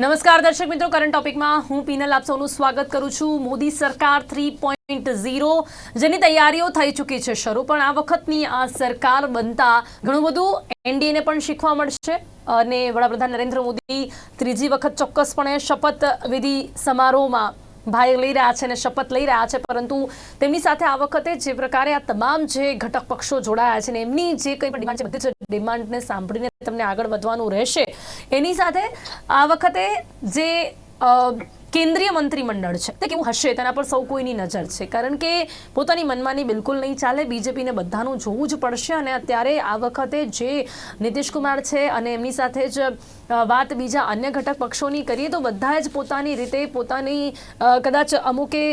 નમસ્કાર, દર્શક મિત્રો. કરંટ ટોપિકમાં હું પીનલ આપ સૌનું સ્વાગત કરું છું. મોદી સરકાર થ્રી પોઈન્ટ ઝીરો જેની તૈયારીઓ થઈ ચૂકી છે શરૂ, પણ આ વખતની આ સરકાર બનતા ઘણું બધું એનડીએને પણ શીખવા મળશે અને વડાપ્રધાન નરેન્દ્ર મોદી ત્રીજી વખત ચોક્કસપણે શપથ વિધિ સમારોહમાં ભાગ લઈ રહ્યા છે અને શપથ લઈ રહ્યા છે, પરંતુ તેમની સાથે આ વખતે જે પ્રકારે આ તમામ જે ઘટક પક્ષો જોડાયા છે ને એમની જે કંઈ પણ ડિમાન્ડ છે, બધી જ ડિમાન્ડને સાંભળીને તમને આગળ વધવાનું રહેશે. એની સાથે આ વખતે જે કેન્દ્રીય મંત્રીમંડળ છે. તે કેવું હશે, તેના પર સૌ કોઈની નજર છે. કારણ કે પોતાની મનમાની બિલકુલ નહીં ચાલે. બીજેપીને બધાનું જોવું જ પડશે અને અત્યારે આ વખતે જે નીતિશ કુમાર છે અને એમની સાથે જ વાત બીજા અન્ય ઘટક પક્ષોની કરીએ તો બધા જ પોતાની રીતે પોતાની કદાચ અમુકે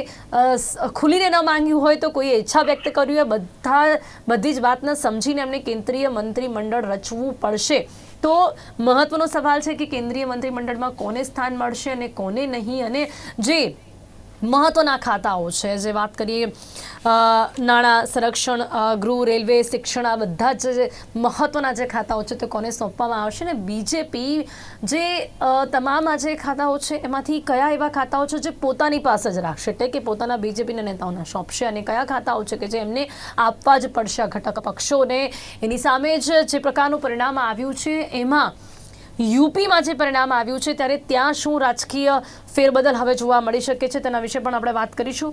ખુલીને ન માંગ્યું હોય તો કોઈએ ઈચ્છા વ્યક્ત કરી હોય, બધા બધી જ વાતને સમજીને એમને કેન્દ્રીય મંત્રીમંડળ રચવું પડશે. તો મહત્વનો સવાલ છે કે કેન્દ્રીય મંત્રીમંડળમાં કોને સ્થાન મળશે અને કોને નહીં? અને જે મહત્વના ખાતાઓ છે. જે વાત કરીએ નાણાં સંરક્ષણ ગૃહ, રેલવે, શિક્ષણ, આ બધા જ મહત્વના જે ખાતાઓ છે તે કોને સોંપવામાં આવશે ને? બીજેપી જે તમામ આ જે ખાતાઓ છે એમાંથી કયા એવા ખાતાઓ છે જે પોતાની પાસે જ રાખશે? એટલે કે પોતાના બીજેપીના નેતાઓને સોંપશે? અને કયા ખાતાઓ છે કે જે એમને આપવા જ પડશે ઘટક પક્ષોને? એની સામે જ જે પ્રકારનું પરિણામ આવ્યું છે, એમાં યુપીમાં જે પરિણામ આવ્યું છે ત્યારે ત્યાં શું રાજકીય ફેરબદલ હવે જોવા મળી શકે છે તેના વિશે પણ આપણે વાત કરીશું.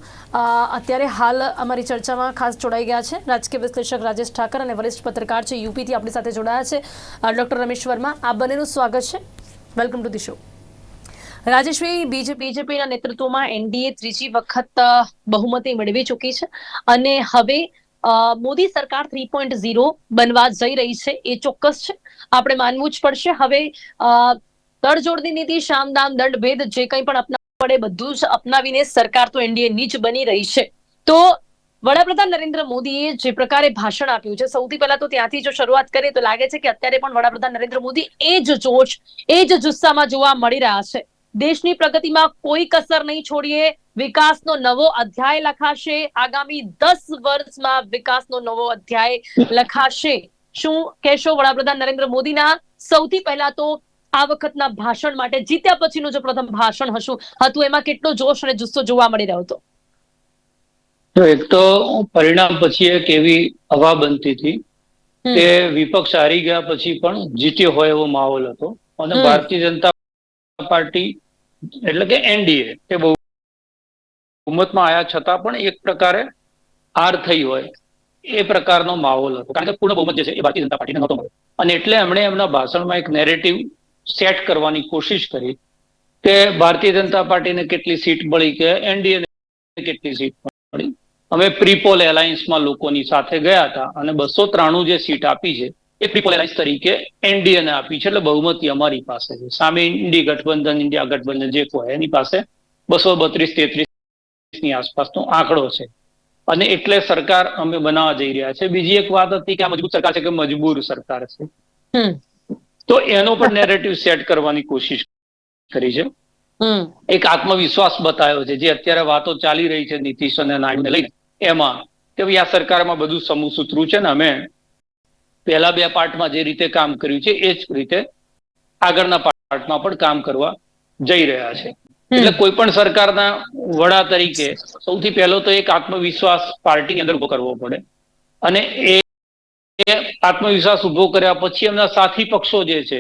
અત્યારે હાલ અમારી ચર્ચામાં ખાસ જોડાઈ ગયા છે રાજકીય વિશ્લેષક રાજેશ ઠાકર અને વરિષ્ઠ પત્રકાર છે યુપીથી આપણી સાથે જોડાયા છે. ડૉક્ટર રમેશ વર્મા આ બંનેનું સ્વાગત છે. વેલકમ ટુ ધી શો રાજેશભાઈ બીજે, બીજેપીના નેતૃત્વમાં એનડીએ ત્રીજી વખત બહુમતી મેળવી ચૂકી છે અને હવે મોદી સરકાર થ્રી પોઈન્ટ ઝીરો બનવા જઈ રહી છે, એ ચોક્કસ છે. આપણે માનવું જ પડશે. હવે તડજોડની નીતિ, શામદામ દંડ ભેદ જે કંઈ પણ અપનાવવું પડે, બધું જ અપનાવીને સરકાર તો એનડીએ નીચ બની રહી છે. તો વડાપ્રધાન નરેન્દ્ર મોદીએ જે પ્રકારે ભાષણ આપ્યું છે, સૌથી પહેલા તો ત્યાંથી જો શરૂઆત કરીએ તો લાગે છે કે અત્યારે પણ વડાપ્રધાન નરેન્દ્ર મોદી એ જ જોશ, એ જ જુસ્સામાં જોવા મળી રહ્યા છે. દેશની પ્રગતિમાં કોઈ કસર નહીં છોડીએ, વિકાસનો નવો અધ્યાય લખાશે, આગામી દસ વર્ષમાં વિકાસનો નવો અધ્યાય લખાશે. શું કહેશો વડાપ્રધાન નરેન્દ્ર મોદીના? સૌથી પહેલા તો આ વખતના ભાષણ માટે જીત્યા પછીનું જે પ્રથમ ભાષણ હશું હતું એમાં કેટલો જોશ અને જુસ્સો જોવા મળી રહ્યો હતો? એક તો પરિણામ પછી એક એવી હવા બનતી હતી કે વિપક્ષ હારી ગયા પછી પણ જીત્યો હોય એવો માહોલ હતો. અને ભારતીય જનતા પાર્ટી એટલે કે એનડીએ તે બહુ હુમતમાં આવ્યા છતાં પણ એક પ્રકારે હાર થઈ હોય. એ પ્રકારનો માહોલ હતો. કારણ કે પૂર્ણ બહુમત જે છે એ ભારતીય જનતા પાર્ટીને નહોતો મળ્યો. અને એટલે એમણે એમના ભાષણમાં એક નેરેટિવ સેટ કરવાની કોશિશ કરી કે ભારતીય જનતા પાર્ટીને કેટલી સીટ મળી કે એનડીએને કેટલી સીટ મળી. અમે પ્રીપોલ એલાયન્સમાં લોકોની સાથે ગયા હતા અને બસો ત્રાણું જે સીટ આપી છે એ પ્રીપોલ એલાયન્સ તરીકે એનડીએને આપી છે. એટલે બહુમતી અમારી પાસે છે. સામે ઇન્ડી ગઠબંધન, ઇન્ડિયા ગઠબંધન જે કોઈ એની પાસે બસો બત્રીસ તેત્રીસની આસપાસનો આંકડો છે. અને એટલે સરકાર અમે બનાવવા જઈ રહ્યા છે. બીજી એક વાત હતી કે આ મજબૂત સરકાર છે કે મજબૂર સરકાર છે. તો એનો પણ નેરેટિવ સેટ કરવાની કોશિશ કરી છે. એક આત્મવિશ્વાસ બતાવ્યો છે. જે અત્યારે વાતો ચાલી રહી છે નીતિશ અને નાયડુને લઈને. એમાં કે ભાઈ આ સરકારમાં બધું સમૂહ સૂત્રું છે ને અમે પહેલા બે પાર્ટમાં જે રીતે કામ કર્યું છે એ જ રીતે આગળના પાર્ટમાં પણ કામ કરવા જઈ રહ્યા છે. એટલે કોઈ પણ સરકારના વડા તરીકે સૌથી પહેલો તો એક આત્મવિશ્વાસ પાર્ટી અંદર ઊભો કરવો પડે. અને એ આત્મવિશ્વાસ ઊભો કર્યા પછી એમના સાથી પક્ષો જે છે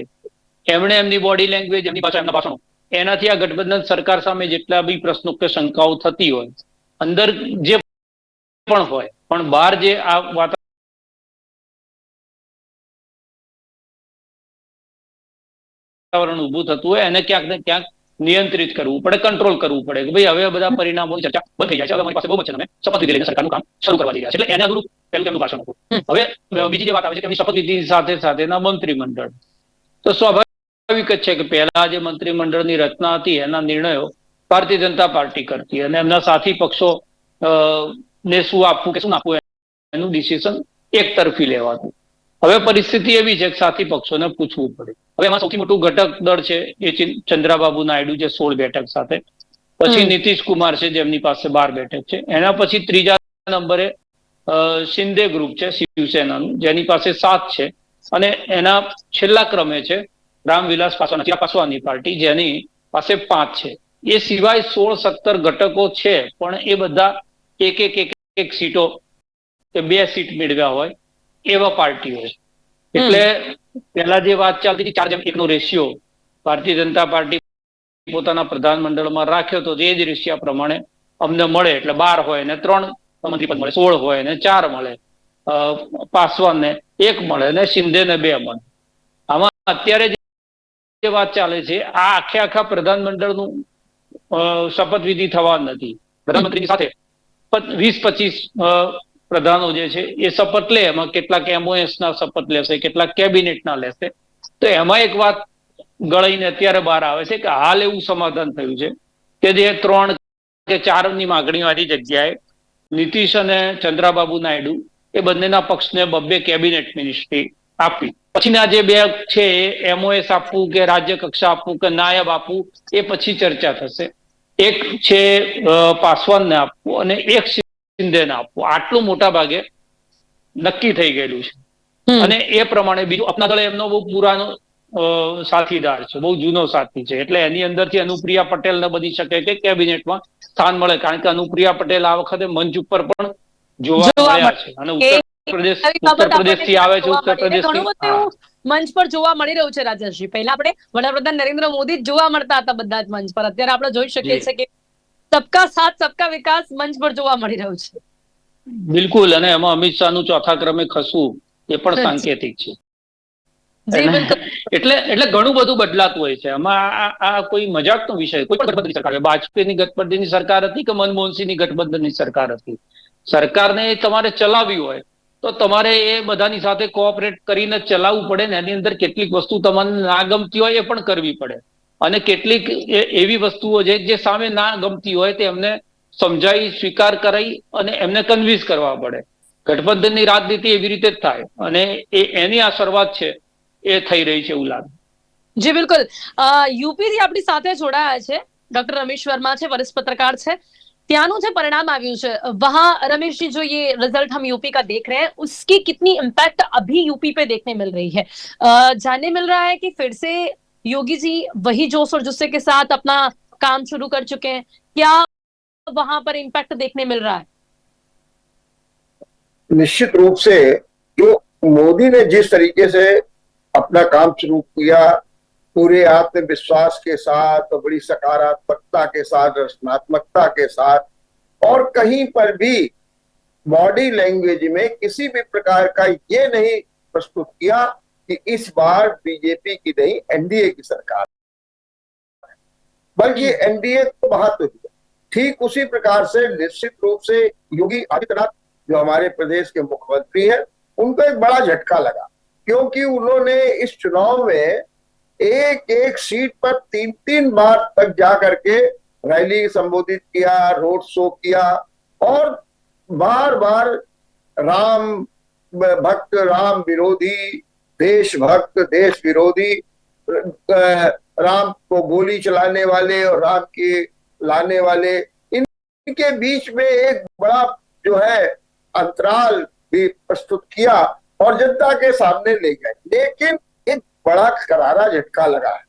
એમણે એમની બોડી લેંગ્વેજ એમની ભાષા એમના ભાષણો એનાથી આ ગઠબંધન સરકાર સામે જેટલા બી પ્રશ્નો કે શંકાઓ થતી હોય અંદર જે પણ હોય પણ બહાર જે આ વાતાવરણ ઊભું થતું હોય એને ક્યાંક ને ક્યાંક નિયંત્રિત કરવું પડે કંટ્રોલ કરવું પડે કે ભાઈ હવે બધા પરિણામો ચર્ચા બંધ થઈ જાય છે હવે અમારી પાસે બહુ છે અમે શપથવિધિ લઈને સરકારનું કામ શરૂ કરવા જઈ રહ્યા છે. એટલે એને અનુરૂપ પહેલું તેમનું ભાષણ હતું હવે બીજી જે વાત આવે છે કે એમની શપથવિધિ સાથે સાથેના મંત્રીમંડળ. તો સ્વાભાવિક જ છે કે પહેલા જે મંત્રીમંડળની રચના હતી એના નિર્ણયો ભારતીય જનતા પાર્ટી કરતી અને એમના સાથી પક્ષો ને શું આપવું કે શું આપવું એનું ડિસિઝન એક તરફી લેવાતું. હવે પરિસ્થિતિ એવી છે કે સાથી પક્ષોને પૂછવું પડે. હવે એમાં સૌથી મોટું ઘટક દળ છે એ ચંદ્રાબાબુ નાયડુ છે સોળ બેઠક સાથે. પછી નીતિશ કુમાર છે જેમની પાસે બાર બેઠક છે. એના પછી ત્રીજા નંબરે શિંદે ગ્રુપ છે શિવસેનાનું જેની પાસે સાત છે. અને એના છેલ્લા ક્રમે છે રામવિલાસ પાસવાન પાસવાની પાર્ટી જેની પાસે પાંચ છે. એ સિવાય સોળ સત્તર ઘટકો છે પણ એ બધા એક એક એક એક સીટો કે બે સીટ મેળવ્યા હોય એવા પાર્ટીઓ એટલે પહેલા જે વાત ચાલતી હતી, ચાર જેમ એકનો રેશિયો ભારતીય જનતા પાર્ટી પોતાના પ્રધાનમંડળમાં રાખ્યો તો એ જ રેશિયા પ્રમાણે અમને મળે. એટલે બાર હોય ને ત્રણ, મંત્રી પદ મળે. સોળ હોય ને ચાર મળે. પાસવાનને એક મળે ને શિંદેને બે મળે. આમાં અત્યારે જે વાત ચાલે છે, આ આખે આખા પ્રધાનમંડળનું શપથવિધિ થવા નથી. પ્રધાનમંત્રીની સાથે વીસ પચીસ પ્રધાનો જે છે, એ શપથ લે. એમાં કેટલાક એમઓએસ ના શપથ લેશે, કેટલાક કેબિનેટના લેશે. તો એમાં એક વાત ગળાઈને અત્યારે બહાર આવે છે કે હાલ એવું સમાધાન થયું છે કે જે ત્રણ કે ચારની માગણી વાળી જગ્યાએ નીતિશ અને ચંદ્રાબાબુ નાયડુ એ બંનેના પક્ષને બબ્બે કેબિનેટ મિનિસ્ટ્રી આપી. પછીના જે બે છે એમઓએસ આપવું કે રાજ્ય કક્ષા આપવું કે નાયબ આપવું, એ પછી ચર્ચા થશે. એક છે પાસવાનને આપવું અને એક શિંદેને આપવું આટલું મોટા ભાગે નક્કી થઈ ગયેલું છે. અને એ પ્રમાણે બીજું અપના દળ એમનો બહુ પુરાનો સાથીદાર છે બહુ જૂનો સાથી છે. એટલે એની અંદરથી અનુપ્રિયા પટેલને બની શકે કે કેબિનેટમાં સ્થાન મળે. કારણ કે અનુપ્રિયા પટેલ આ વખતે મંચ ઉપર પણ જોવા જોવા મળ્યા છે. અને ઉત્તર પ્રદેશ ઉત્તર પ્રદેશથી આવે છે ઉત્તર પ્રદેશથી મંચ પર જોવા મળી રહ્યું છે રાજેશજી. પહેલા આપણે વડાપ્રધાન નરેન્દ્ર મોદી જ જોવા મળતા હતા બધા જ મંચ પર. અત્યારે આપણે જોઈ શકીએ છીએ કે સબકા સાથ સબકા વિકાસ મંચ પર જોવા મળી રહ્યું છે. બિલકુલ અને એમાં અમિત શાહનું ચોથા ક્રમે ખસવું એ પણ સાંકેતિક છે. એટલે એટલે ઘણું બધું બદલાતું હોય છે. આમાં આ- કોઈ મજાકનો વિષય કોઈ ગઠબંધનની સરકાર. ની વાજપેયીની ગઠબંધનની સરકાર હતી કે મનમોહનસિંહની ગઠબંધનની સરકાર હતી? સરકારને તમારે ચલાવવી હોય તો તમારે એ બધાની સાથે કોઓપરેટ કરીને ચલાવવું પડે ને એની અંદર કેટલીક વસ્તુ તમને ના ગમતી હોય એ પણ કરવી પડે. અને કેટલીક એવી વસ્તુઓ છે જે સામે ના ગમતી હોય તે એમને સમજાવી સ્વીકાર કરાવી અને એમને કન્વિન્સ કરવા પડે. ગઠબંધનની રાજનીતિ એવી રીતે જ થાય અને એ, એની આ શરૂઆત છે, એ થઈ રહી છે એવું લાગે. જી, બિલકુલ. યુપીથી આપણી સાથે જોડાયા છે, ડોક્ટર રમેશ વર્મા છે, વરિષ્ઠ પત્રકાર છે. ત્યાંનું જે પરિણામ આવ્યું છે, વહાं રમેશજી, જો जो ये रिजल्ट हम यूपी का देख रहे हैं उसकी कितनी इम्पैक्ट अभी यूपी पे देखने मिल रही है जानने मिल रहा है कि फिर योगी जी, वही जोश और जुस्से के साथ अपना काम शुरू कर चुके हैं। क्या वहाँ पर इम्पैक्ट देखने मिल रहा है? निश्चित रूप से जो मोदी ने जिस तरीके से अपना काम शुरू किया, पूरे आत्मविश्वास के साथ और बड़ी सकारात्मकता के साथ, रचनात्मकता के साथ, और कहीं पर भी बॉडी लैंग्वेज में किसी भी प्रकार का ये नहीं प्रस्तुत किया कि इस बार बीजेपी की नहीं एनडीए की सरकार। बल्कि एनडीए को बहादुर दिया। ठीक उसी प्रकार से निश्चित रूप से योगी आदित्यनाथ जो हमारे प्रदेश के मुख्यमंत्री हैं उनको एक बड़ा झटका लगा। क्योंकि उन्होंने इस चुनाव में एक एक सीट पर तीन तीन बार तक जा करके रैली संबोधित किया रोड शो किया और बार बार राम भक्त राम विरोधी देशभक्त देश विरोधी राम को गोली चलाने वाले और राम के लाने वाले, इनके बीच में एक बड़ा जो है अंतराल भी प्रस्तुत किया और जनता के सामने ले गए। लेकिन एक बड़ा करारा झटका लगा। है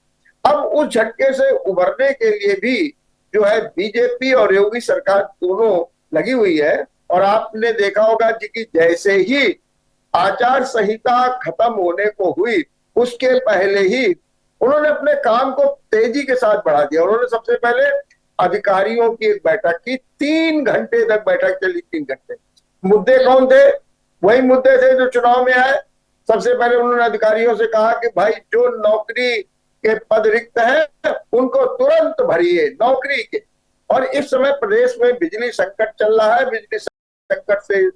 अब उस झटके से उभरने के लिए भी जो है बीजेपी और योगी सरकार दोनों लगी हुई है और आपने देखा होगा कि जैसे ही आचार संहिता खत्म होने को हुई, उसके पहले ही उन्होंने अपने काम को तेज़ी के साथ बढ़ा दिया। उन्होंने सबसे पहले अधिकारियों की एक बैठक की, तीन घंटे तक बैठक चली, तीन घंटे। मुद्दे कौन थे? वही मुद्दे थे जो चुनाव में आए। सबसे पहले उन्होंने अधिकारियों से कहा कि भाई, जो नौकरी के पद रिक्त हैं, उनको तुरंत भरिए नौकरी के। और इस समय प्रदेश में बिजली संकट चल रहा है। बिजली संकट से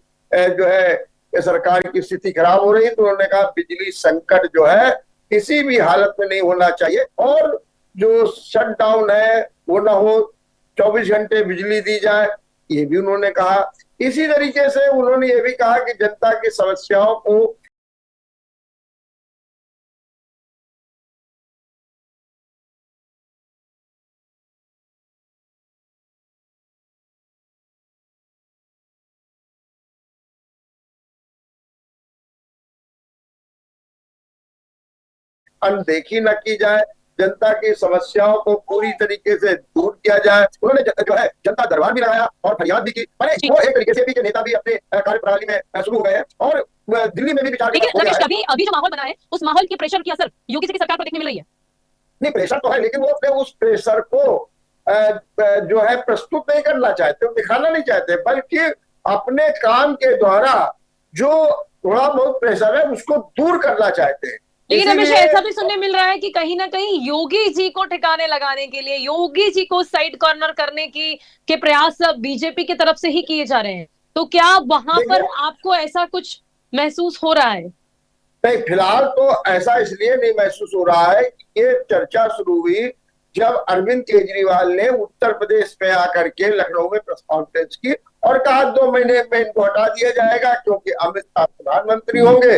जो है ये सरकार की स्थिति खराब हो रही है तो उन्होंने कहा बिजली संकट जो है, किसी भी हालत में नहीं होना चाहिए। और जो शट डाउन है, वो ना हो 24 घंटे बिजली दी जाए, ये भी उन्होंने कहा। इसी तरीके से उन्होंने ये भी कहा कि जनता की समस्याओं को अनदेखी न की जाए जनता की समस्याओं को पूरी तरीके से दूर किया जाए। उन्होंने ज- जो है जनता दरबार भी लगाया और फरियाद भी की। अरे वो एक तरीके से भी के नेता भी अपने अ, कार्यप्रणाली में शुरू हो गए हैं और दिल्ली में भी विचार अभी अभी जो माहौल बना है उस माहौल के प्रेशर की असर योगी की सरकार पर देखने मिल रही है। नहीं प्रेशर तो है लेकिन वो अपने उस प्रेशर को जो है प्रस्तुत नहीं करना चाहते वो दिखाना नहीं चाहते बल्कि अपने काम के द्वारा जो थोड़ा बहुत प्रेशर है उसको दूर करना चाहते हैं। लेकिन हमेशा ऐसा भी सुनने मिल रहा है कि कहीं ना कहीं योगी जी को ठिकाने लगाने के लिए योगी जी को साइड कॉर्नर करने की के प्रयास बीजेपी की तरफ़ से ही किए जा रहे हैं। तो क्या वहाँ पर आपको ऐसा कुछ महसूस हो रहा है? नहीं फ़िलहाल तो ऐसा इसलिए नहीं महसूस हो रहा है कि ये चर्चा शुरू हुई जब अरविंद केजरीवाल ने उत्तर प्रदेश में आकर के लखनऊ में प्रेस कॉन्फ्रेंस की और कहा दो महीने में इनको हटा दिया जाएगा क्योंकि अमित शाह प्रधानमंत्री होंगे।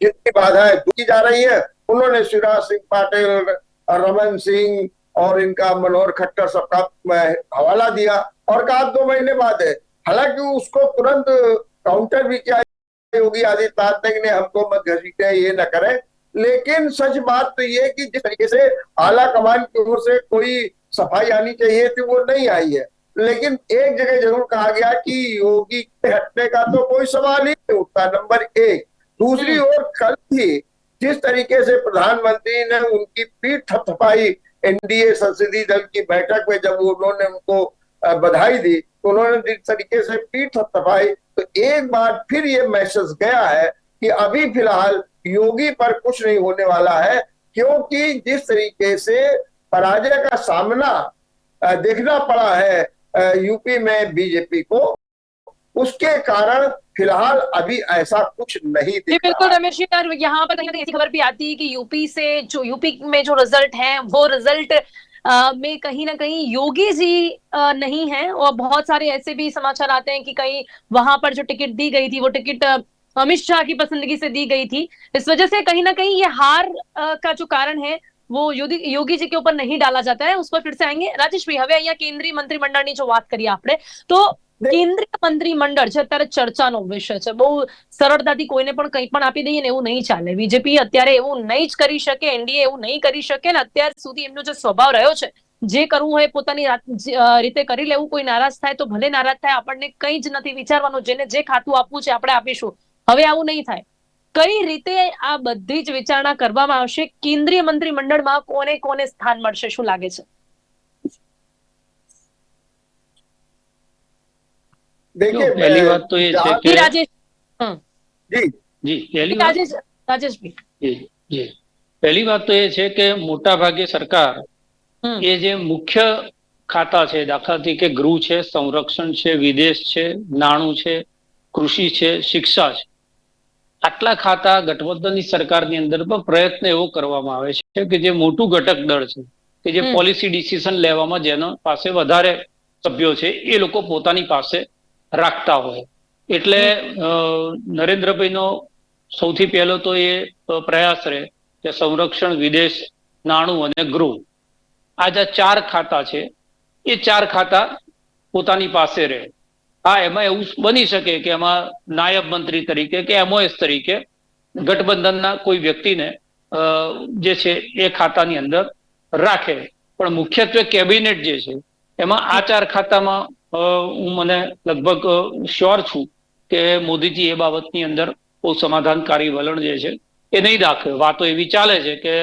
जितनी बाधाएँ दूर जा रही है, उन्होंने शिवराज सिंह पाटिल, रमन सिंह और इनका मनोहर खट्टर सबका हवाला दिया और कहा दो महीने बाद है। हालाँकि उसको तुरंत काउंटर भी किया योगी आदित्यनाथ ने, हमको मत घसीटे, ये न करें। लेकिन सच बात तो ये कि जिस तरीके से आला कमान की ओर से कोई सफ़ाई आनी चाहिए थी, वो नहीं आई है। लेकिन एक जगह ज़रूर कहा गया कि योगी हटने का तो कोई सवाल ही नहीं उठता। नंबर एक दूसरी ओर कल भी जिस तरीके से प्रधानमंत्री ने उनकी पीठ थपथपाई एनडीए संसदीय दल की बैठक में जब उन्होंने उनको बधाई दी तो उन्होंने जिस तरीके से पीठ थपथपाई तो एक बार फिर ये मैसेज गया है कि अभी फ़िलहाल योगी पर कुछ नहीं होने वाला है क्योंकि जिस तरीके से पराजय का सामना देखना पड़ा है यूपी में बीजेपी को उसके कारण फ़िलहाल अभी ऐसा कुछ नहीं जी बिल्कुल रमेश जी यार यहाँ पर कहीं ऐसी खबर भी आती है कि यूपी से जो यूपी में जो रिज़ल्ट है वो रिज़ल्ट में कहीं ना कहीं योगी जी नहीं है और बहुत सारे ऐसे भी समाचार आते हैं कि कहीं वहाँ पर जो टिकट दी गई थी वो टिकट अमित शाह की पसंदगी से दी गई थी। इस वजह से कहीं ना कहीं ये हार का जो कारण है वो योगी योगी जी के ऊपर नहीं डाला जाता है। उस पर फिर से आएँगे। राजेश भैया केंद्रीय मंत्रिमंडल ने जो बात करी आपने तो કેન્દ્રીય મંત્રીમંડળ છે અત્યારે ચર્ચાનો વિષય છે, બહુ સરળતાથી કોઈને પણ કંઈ પણ આપી દઈએ ને એવું નહીં ચાલે. બીજેપી અત્યારે એવું નહીં જ કરી શકે, એનડીએ એવું નહીં કરી શકે ને અત્યાર સુધી એમનો જે સ્વભાવ રહ્યો છે, જે કરવું હોય પોતાની રાત- કરી લેવું, કોઈ નારાજ થાય તો ભલે નારાજ થાય, આપણને કંઈ જ નથી વિચારવાનું, જેને જે ખાતું આપવું છે આપણે આપીશું. હવે આવું નહીં થાય. કઈ રીતે આ બધી જ વિચારણા કરવામાં આવશે? કેન્દ્રીય મંત્રીમંડળમાં કોને કોને સ્થાન મળશે, શું લાગે છે? देखिए જો, પહેલી વાત તો એ છે जहाँ- કે જી રાજેશ जी જી પહેલી વાત રાજેશ રાજેશભાઈ જી જી પહેલી વાત તો એ છે કે મોટા ભાગે સરકાર હમ. એ જે મુખ્ય ખાતા છે દાખલા તરીકે ગૃહ છે સંરક્ષણ છે વિદેશ છે નાણું છે કૃષિ છે શિક્ષા છે આટલા ખાતા ગઠબંધનની સરકારની અંદર પણ પ્રયત્ન એવો કરવામાં આવે છે કે જે મોટું ઘટક દળ છે કે જે હમ. પોલિસી ડિસિઝન લેવામાં જેનો પાસે વધારે સભ્યો છે એ લોકો પોતાની પાસે રાખતા હોય. એટલે નરેન્દ્રભાઈનો સૌથી પહેલો તો એ પ્રયાસ રહે કે સંરક્ષણ, વિદેશ, નાણું અને ગૃહ. આ જે ચાર ખાતા છે, એ ચાર ખાતા પોતાની પાસે રહે. હા, એમાં એવું બની શકે કે એમાં નાયબ મંત્રી તરીકે કે એમઓએસ તરીકે ગઠબંધનના કોઈ વ્યક્તિને જે છે એ ખાતાની અંદર રાખે. પણ મુખ્યત્વે કેબિનેટ જે છે, એમાં આ ચાર ખાતામાં હું મને લગભગ શ્યોર છું કે મોદીજી એ બાબતની અંદર બહુ સમાધાનકારી વલણ જે છે એ નહીં રાખે વાતો એવી ચાલે છે કે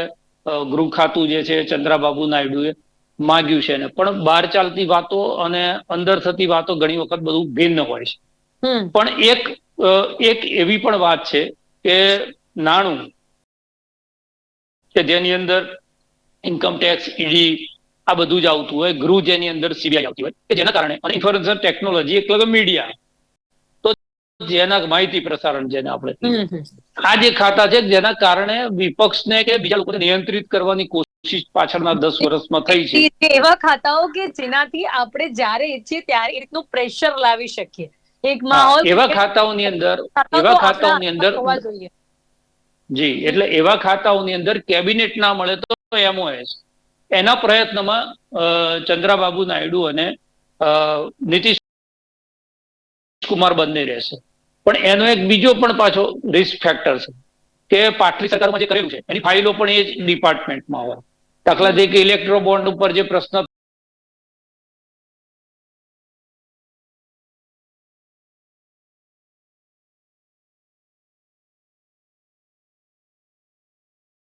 ગૃહ ખાતું જે છે ચંદ્રાબાબુ નાયડુએ માગ્યું છે ને પણ બહાર ચાલતી વાતો અને અંદર થતી વાતો ઘણી વખત બધું ભિન્ન હોય છે. પણ એક એક એવી પણ વાત છે કે નાણું કે જેની અંદર ઇન્કમ ટેક્સ ઈડી આ બધું જ આવતું હોય ગૃહ જેની અંદર સીબીઆઈ આવતી હોય કે જેના કારણે અને ઇન્ફોર્મેશન ટેકનોલોજી એટલે મીડિયા તો જેના માહિતી પ્રસારણ જેને આપણે. આ જે ખાતા છે જેના કારણે વિપક્ષને કે બીજા લોકોને નિયંત્રિત કરવાની કોશિશ પાછળના દસ વર્ષમાં થઈ છે. એવા ખાતાઓ કે જેનાથી આપણે જ્યારે ઈચ્છીએ ત્યારે એ રીતનું પ્રેશર લાવી શકીએ. એક માહોલ એવા ખાતાઓની અંદર એવા ખાતાઓની અંદર જી એટલે એવા ખાતાઓની અંદર કેબિનેટ ના મળે તો એમઓએસ એના પ્રયત્નમાં ચંદ્રાબાબુ નાયડુ અને નીતિશ કુમાર બંને રહેશે. પણ એનો એક બીજો પણ પાછો રિસ્ક ફેક્ટર છે, કે પાટલી સરકારમાં જે કરેલું છે, એની ફાઇલો પણ એ જ ડિપાર્ટમેન્ટમાં હોય. દાખલા તરીકે ઇલેક્ટ્રો બોન્ડ ઉપર જે પ્રશ્ન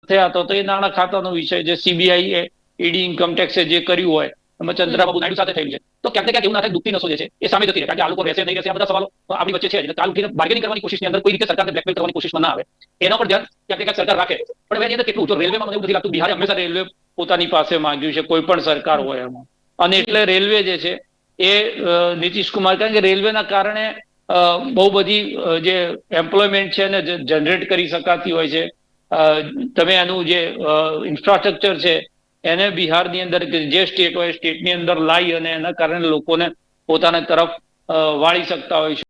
થયા તો એ નાણાં ખાતાનો વિષય જે સીબીઆઈ ઈડી ઇન્કમ ટેક્સે જે કર્યું હોય ચંદ્રાબાબુ નાયડુ સાથે થયું છે. તો ક્યાંક ક્યાંક એવું ના થાય દુઃખી નસો જે છે, એ સામે જતી રહે. કારણ કે આ લોકો રહેશે નહીં, રહેશે આ બધા સવાલો આપણી વચ્ચે છે કાલ ઉઠીને બાર્ગેનિંગ કરવાની કોશિશની અંદર કોઈ રીતે સરકારને બ્લેકમેલ કરવાની કોશિશમાં ના આવે. એના પર ધ્યાન ક્યાંક ક્યાંક સરકાર રાખે. પણ એની અંદર કેટલું તો રેલવેમાં મને એવું નથી લાગતું, બિહારે હંમેશા રેલવે પોતાની પાસે માંગ્યું છે, કોઈ પણ સરકાર હોય એમાં. અને એટલે રેલવે જે છે, એ નીતિશ કુમાર, કારણ કે રેલવેના કારણે બહુ બધી જે એમ્પ્લોયમેન્ટ છે ને જનરેટ કરી શકાતી હોય છે. તમે એનું જે ઇન્ફ્રાસ્ટ્રક્ચર છે એને બિહારની અંદર જે સ્ટેટ હોય સ્ટેટની અંદર લાવી અને એના કારણે લોકોને પોતાના તરફ વાળી શકતા હોય છે.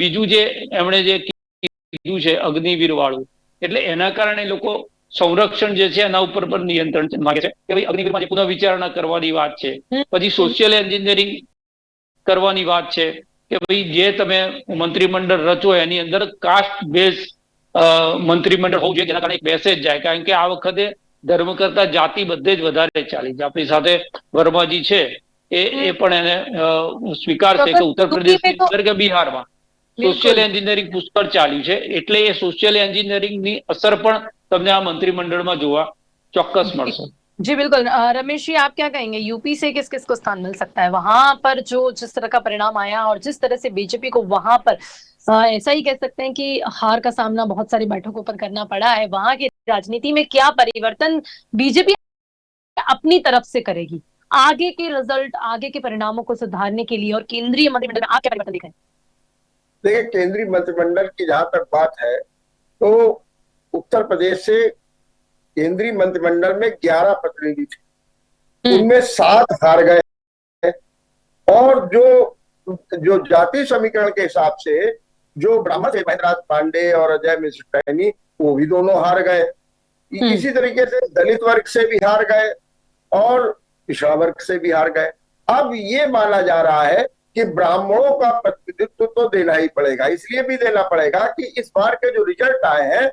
બીજું જે એમણે જે કીધું છે અગ્નિવીર વાળું એટલે એના કારણે લોકો સંરક્ષણ જે છે એના ઉપર પણ નિયંત્રણ માંગે છે. કે ભાઈ અગ્નિવીરમાં પુનઃ વિચારણા કરવાની વાત છે પછી સોશિયલ એન્જિનિયરિંગ કરવાની વાત છે કે ભાઈ જે તમે મંત્રીમંડળ રચો એની અંદર કાસ્ટ બેઝ મંત્રીમંડળ હોવું જોઈએ જેના કારણે બેસે જ જાય. કારણ કે આ વખતે ધર્મ કરતા જાતિ બધે જ વધારે ચાલી છે. આપણી સાથે વર્માજી છે. એ એ પણ એને સ્વીકારશે કે ઉત્તર પ્રદેશ અંદર કે બિહારમાં. સોશિયલ એન્જિનિયરિંગ પુષ્કળ ચાલ્યું છે. એટલે એ સોશિયલ એન્જિનિયરિંગની અસર પણ તમને આ મંત્રીમંડળમાં જોવા ચોક્કસ મળશે. जी बिल्कुल रमेश जी आप क्या कहेंगे यूपी से किस किस को स्थान मिल सकता है वहां पर जो जिस तरह का परिणाम आया और जिस तरह से बीजेपी को वहां पर ऐसा ही कह सकते हैं कि हार का सामना बहुत सारी बैठकों पर करना पड़ा है। वहाँ की राजनीति में क्या परिवर्तन बीजेपी अपनी तरफ़ से करेगी? आगे के रिज़ल्ट आगे के परिणामों को सुधारने के लिए और केंद्रीय मंत्रिमंडल में आप क्या परिवर्तन दिख हैं? देखिए केंद्रीय मंत्रिमंडल की जहाँ तक बात है तो उत्तर प्रदेश से केंद्रीय मंत्रिमंडल में 11 प्रतिनिधि थे। हम्म। उनमें सात हार गए और जो जो जाति समीकरण के हिसाब से जो ब्राह्मण थे महेंद्रनाथ पांडे और अजय मिश्र सैनी वो भी दोनों हार गए। हम्म। इसी तरीके से दलित वर्ग से भी हार गए और पिछड़ा वर्ग से भी हार गए। अब ये माना जा रहा है कि ब्राह्मणों का प्रतिनिधित्व तो देना ही पड़ेगा इसलिए भी देना पड़ेगा कि इस बार के जो रिज़ल्ट आए हैं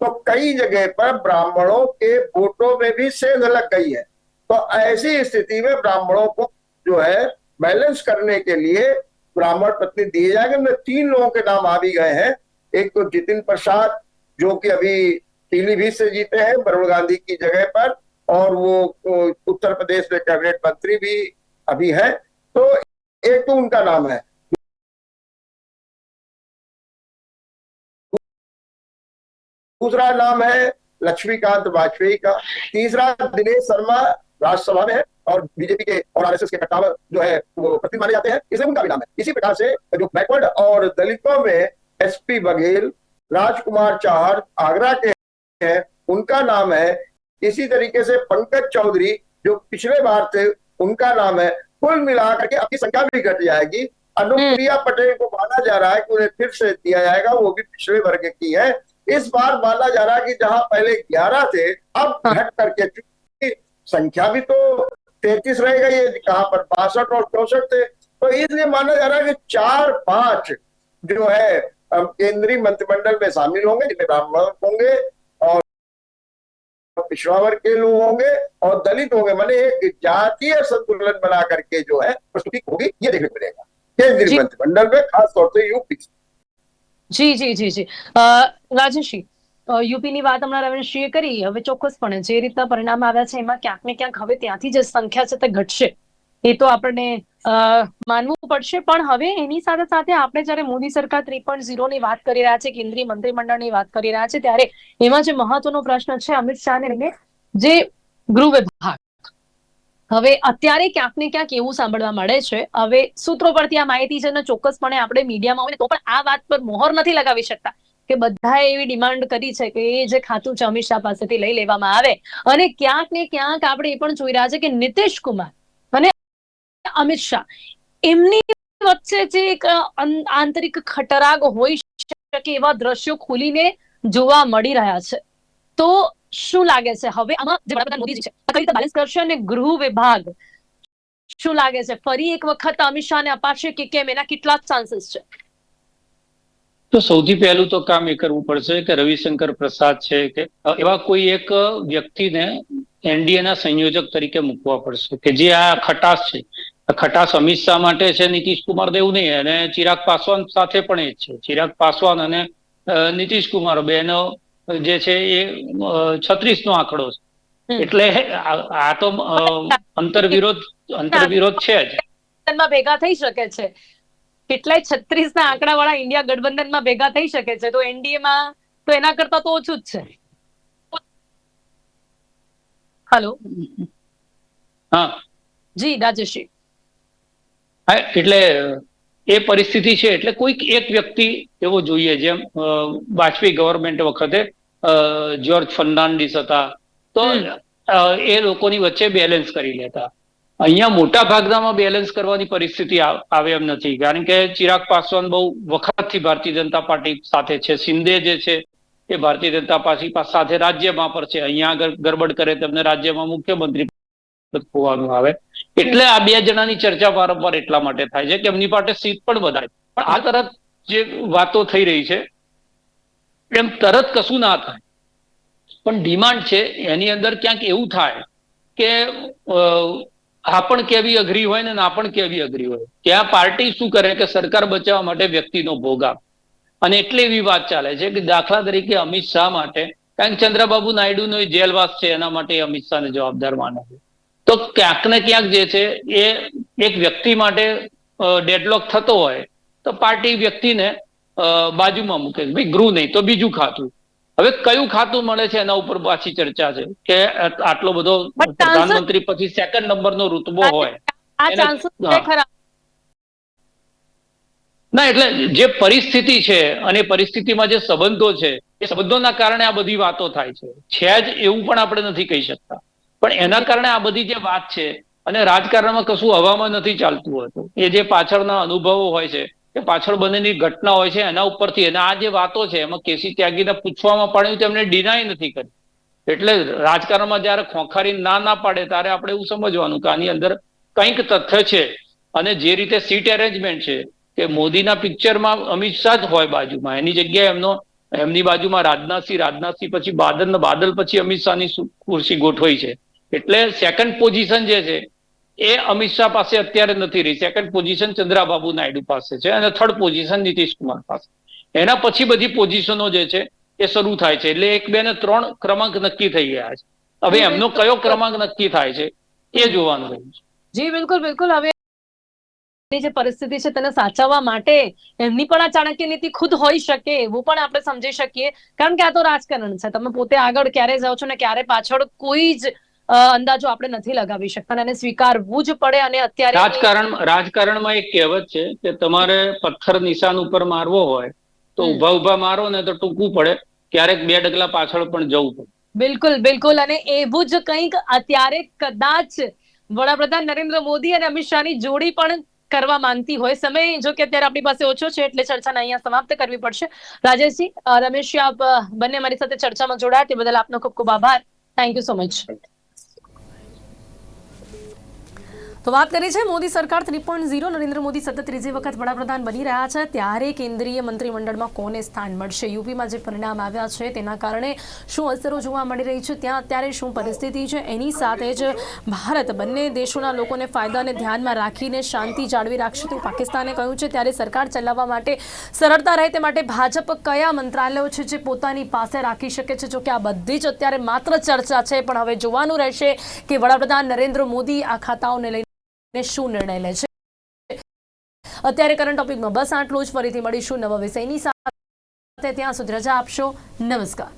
तो कई जगह पर ब्राह्मणों के वोटों में भी सेंध लग गई है। तो ऐसी स्थिति में ब्राह्मणों को जो है बैलेंस करने के लिए ब्राह्मण प्रतिनिधि दिए जाएँगे। उनमें तीन लोगों के नाम आ भी गए हैं। एक तो जितिन प्रसाद, जो कि अभी पीलीभीत से जीते हैं, वरुण गांधी की जगह पर, और वो उत्तर प्रदेश में कैबिनेट मंत्री भी अभी है। तो एक तो उनका नाम है। दूसरा नाम है लक्ष्मीकांत वाजपेयी का। तीसरा दिनेश शर्मा राज्यसभा में है और बीजेपी के और आरएसएस के कट्टावर जो है वो प्रतिनिधि माने जाते हैं। इसलिए उनका भी नाम है। इसी प्रकार से जो बैकवर्ड और दलितों में एसपी बघेल राजकुमार चाहर आगरा के हैं उनका नाम है इसी तरीके से पंकज चौधरी जो पिछले बार थे उनका नाम है। कुल मिलाकर के अपनी संख्या भी घट जाएगी। अनुप्रिया पटेल को माना जा रहा है कि उन्हें फिर से दिया जाएगा वो भी पिछले वर्ग की है। इस बार माना जा रहा है कि जहाँ पहले 11 थे अब हाँ। घट करके संख्या भी तो तैतीस रह गई है पर बासठ और चौसठ थे। तो इसलिए माना जा रहा है कि चार पाँच जो है केंद्रीय मंत्रिमंडल में शामिल होंगे जिनमें ब्राह्मण होंगे और पिछड़ावर के लोग होंगे और दलित होंगे। मैंने एक जातीय संतुलन बना करके जो है प्रस्तुति होगी ये देखने मिलेगा। केंद्रीय मंत्रिमंडल में खासतौर से यूपी जी जी जी जी। राजेश जी યુપીની વાત હમણાં રમેશજીએ કરી. હવે ચોક્કસપણે જે રીતના પરિણામ આવ્યા છે, એમાં ક્યાંક ને ક્યાંક હવે ત્યાંથી જે સંખ્યા છે તે ઘટશે. એ તો આપણને માનવું પડશે. પણ હવે એની સાથે સાથે આપણે જ્યારે મોદી સરકાર થ્રી પોઈન્ટની વાત કરી રહ્યા છે, કેન્દ્રીય મંત્રીમંડળની વાત કરી રહ્યા છે, ત્યારે એમાં જે મહત્વનો પ્રશ્ન છે, અમિત શાહને લઈને જે ગૃહ વિભાગ. હવે અત્યારે ક્યાંક ને ક્યાંક એવું સાંભળવા મળે છે. હવે સૂત્રો પરથી આ માહિતી છે ને ચોક્કસપણે આપણે મીડિયામાં હોય તો પણ આ વાત પર મોહર નથી લગાવી શકતા. કે બધાએ એવી ડિમાન્ડ કરી છે કે એ જે ખાતું છે અમિત શાહ પાસેથી લઈ લેવામાં આવે. અને ક્યાંક ને ક્યાંક આપણે એ પણ જોઈ રહ્યા છે કે નીતિશ કુમાર અને અમિત શાહ એમની વચ્ચે જે એક આંતરિક ખટરાગ હોઈ શકે એવા દ્રશ્યો ખુલીને જોવા મળી રહ્યા છે. તો શું લાગે છે? હવે આમાં જે વડાપ્રધાન મોદીજી છે કઈ રીતે બેલેન્સ કરશે અને ગૃહ વિભાગ શું લાગે છે? ફરી એક વખત અમિત શાહને અપાશે કે કેમ? એના કેટલા ચાન્સીસ છે. તો સૌથી પહેલું તો કામ એ કરવું પડશે કે રવિશંકર પ્રસાદ છે કે એવા કોઈ એક વ્યક્તિને એનડીએના સંયોજક તરીકે મૂકવા પડશે કે જે આ ખટાશ છે. ખટાશ અમિત શાહ માટે છે નીતિશ કુમાર દેવ નહીં અને ચિરાગ પાસવાન સાથે પણ એ જ છે. ચિરાગ પાસવાન અને નીતિશ કુમાર બેનો જે છે એ છત્રીસ નો આંકડો છે. એટલે આ તો તો વિરોધ અંતરવિરોધ અંતરવિરોધ છે જ. ભેગા થઈ શકે છે. કેટલાય છત્રીસ ના આંકડા વાળા ઇન્ડિયા ગઠબંધનમાં ભેગા થઈ શકે છે. તો એનડીએ માં તો એના કરતા તો ઓછું જ છે. હલો? હા. જી રાજેશજી. એટલે એ પરિસ્થિતિ છે એટલે કોઈક એક વ્યક્તિ એવો જોઈએ જેમ વાજપેયી ગવર્મેન્ટ વખતે જ્યોર્જ ફર્નાન્ડિસ હતા. તો એ લોકોની વચ્ચે બેલેન્સ કરી લેતા. અહીંયા મોટા ભાગનામાં બેલેન્સ કરવાની પરિસ્થિતિ આવે એમ નથી. કારણ કે ચિરાગ પાસવાન બહુ વખતથી ભારતીય જનતા પાર્ટી સાથે છે. શિંદે જે છે એ ભારતીય જનતા પાર્ટી સાથે રાજ્યમાં પર છે. અહીંયા આગળ ગરબડ કરે તેમને રાજ્યમાં મુખ્યમંત્રી હોવાનું આવે. એટલે આ બે જણાની ચર્ચા વારંવાર એટલા માટે થાય છે કે એમની પાસે સીટ પણ વધારે. પણ આ તરત જે વાતો થઈ રહી છે, એમ તરત કશું ના થાય. પણ ડિમાન્ડ છે, એની અંદર ક્યાંક એવું થાય કે આ પણ કેવી અઘરી હોય ને ના પણ કેવી અઘરી હોય? ત્યાં પાર્ટી શું કરે કે સરકાર બચાવવા માટે વ્યક્તિનો ભોગ આપ. અને એટલે એવી વાત ચાલે છે કે દાખલા તરીકે અમિત શાહ માટે, કારણ કે ચંદ્રબાબુ નાયડુનો નો જેલવાસ છે, એના માટે અમિત શાહને જવાબદાર માને છે તો ક્યાંક ને ક્યાંક જે છે એ એક વ્યક્તિ માટે ડેડલોક થતો હોય, તો પાર્ટી વ્યક્તિને બાજુમાં મૂકે ભાઈ ગૃહ નહીં તો બીજું ખાતું. હવે કયું ખાતું મળે છે એના ઉપર પાછી ચર્ચા છે કે આટલો બધો પ્રધાનમંત્રી પછી સેકન્ડ નંબરનો રૂતબો હોય. ના એટલે જે પરિસ્થિતિ છે અને પરિસ્થિતિમાં જે સંબંધો છે એ સંબંધોના કારણે આ બધી વાતો થાય છે. છે જ એવું પણ આપણે નથી કહી શકતા. પણ એના કારણે આ બધી જે વાત છે અને રાજકારણમાં કશું હવામાં નથી ચાલતું હોતું. એ જે પાછળના અનુભવો હોય છે કે પાછળ બનેલી ઘટના હોય છે, એના ઉપરથી. અને આ જે વાતો છે, એમાં કેસી ત્યાગીને પૂછવામાં પડ્યું તેમને ડિનાય નથી કરી. એટલે રાજકારણમાં જયારે ખોખારી ના ના પાડે, ત્યારે આપણે એવું સમજવાનું કે આની અંદર કંઈક તથ્ય છે. અને જે રીતે સીટ એરેન્જમેન્ટ છે, કે મોદીના પિક્ચરમાં અમિત શાહ જ હોય બાજુમાં. એની જગ્યાએ એમનો, એમની બાજુમાં રાજનાથસિંહ રાજનાથસિંહ પછી બાદલ બાદલ પછી અમિત શાહની ખુરશી ગોઠવાઈ છે. એટલે સેકન્ડ પોઝિશન જે છે એ અમિત શાહ પાસે અત્યારે નથી રહી. સેકન્ડ પોઝિશન ચંદ્રાબાબુ નાયડુ પાસે છે અને થર્ડ પોઝિશન નીતિશ કુમાર પાસે. એના પછી બધી પોઝિશનો જે છે એ શરૂ થાય છે. એટલે એક બે ને ત્રણ ક્રમાંક નક્કી થઈ ગયા છે. હવે એમનો કયો ક્રમાંક નક્કી થાય છે એ જોવાનું રહ્યું છે. જી બિલકુલ બિલકુલ. હવે જે પરિસ્થિતિ છે તેને સાચવવા માટે એમની પણ આ ચાણક્ય નીતિ ખુદ હોઈ શકે એવું પણ આપણે સમજી શકીએ. કારણ કે આ તો રાજકારણ છે. તમે પોતે આગળ ક્યારે જાઓ છો ને ક્યારે પાછળ કોઈ જ અંદાજો આપણે નથી લગાવી શકતા અને સ્વીકારવું જ પડે અને અત્યારે રાજકારણ રાજકારણમાં એક કહેવત છે કે તમારે પથ્થર નિશાન ઉપર મારવો હોય તો ઊભા ઊભા મારો ને તો ટૂંકવું પડે. ક્યારેક બે ડગલા પાછળ પણ જવું પડે. બિલકુલ બિલકુલ અને એવું જ કંઈક અત્યારે કદાચ વડાપ્રધાન નરેન્દ્ર મોદી અને અમિત શાહની જોડી પણ કરવા માંગતી હોય. સમય જો કે અત્યારે આપણી પાસે ઓછો છે એટલે ચર્ચાને અહીંયા સમાપ્ત કરવી પડશે. રાજેશજી રમેશજી આપ બંને મારી સાથે ચર્ચામાં જોડાયા તે બદલ આપનો ખૂબ ખૂબ આભાર. થેન્ક યુ સો મચ તો વાત કરી છે મોદી સરકાર three point zero, Narendra Modi સતત ત્રીજી વખત વડાપ્રધાન બની રહ્યા છે, ત્યારે કેન્દ્રીય મંત્રીમંડળમાં કોને સ્થાન મળશે? યુપીમાં જે પરિણામ આવ્યા છે, તેના કારણે શું અસરો જોવા મળી રહી છે? ત્યાં અત્યારે શું પરિસ્થિતિ છે? એની સાથે જ ભારત બંને દેશોના લોકોને ફાયદાને ધ્યાનમાં રાખીને શાંતિ જાળવી રાખશે તેવું પાકિસ્તાને કહ્યું છે. ત્યારે સરકાર ચલાવવા માટે સરળતા રહે તે માટે ભાજપ કયા મંત્રાલયો છે જે પોતાની પાસે રાખી શકે છે? જોકે આ બધી જ અત્યારે માત્ર ચર્ચા છે, પણ હવે જોવાનું રહેશે કે વડાપ્રધાન નરેન્દ્ર મોદી આ ખાતાઓને લઈને ને શું નિર્ણય લે છે? અત્યારે કરંટ ટોપિકમાં બસ આટલું જ. ફરીથી મળીશું નવા વિષયની સાથે. ત્યાં સુધી રજા આપશો. નમસ્કાર.